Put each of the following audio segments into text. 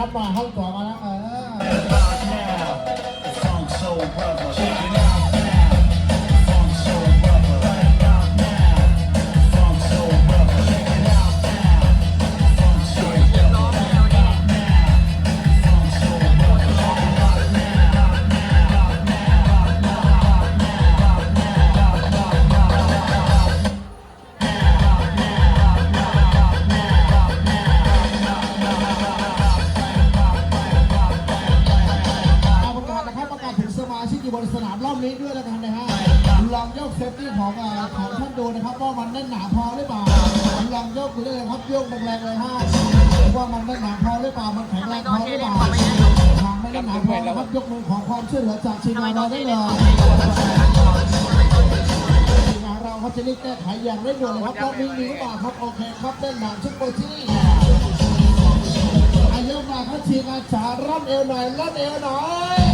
他บ好าห้ บนสนามรอบนี้ด้วยแล้วกันนะฮะองยกเซฟตี้ของอของท่านดูนะครับว่ามันแน่นหนาพอหรือเปล่าลองยกดูได้เลยครับยกแรงๆเลยฮะว่ามันแน่นหนาพอหรือเปล่ามันแข็งแรงพอหรือเปล่าทางไม่แน่นหนาพอนะครับยกมือขอความช่วยเหลือจากทีมงานเราได้เลยทีมงานเราเขาจะรีบแก้ไขอย่างเร่งด่วนเลยครับรอบนี้มีหรือเปล่าครับโอเคครับเต้นหนังชุดโปรที่อายุมาครับทีมงานจ๋ารัดเอวหน่อยรัดเอวหน่อย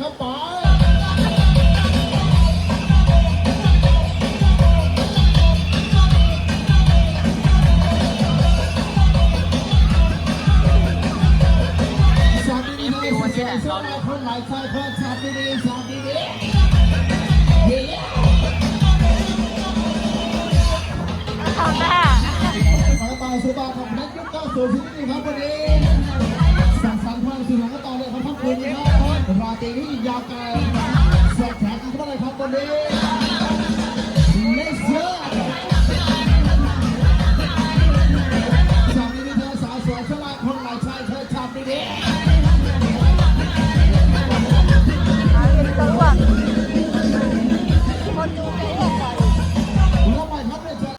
ครับพร้อมไปครับไปสาดีดีสวยสวยสวยคนหลายใจคนสาดีดีสาดีดีเย้เอาหน้ามาต่อสุบาของนักยุคเก้าสูที่นี่ครับวันนี้ สั่ง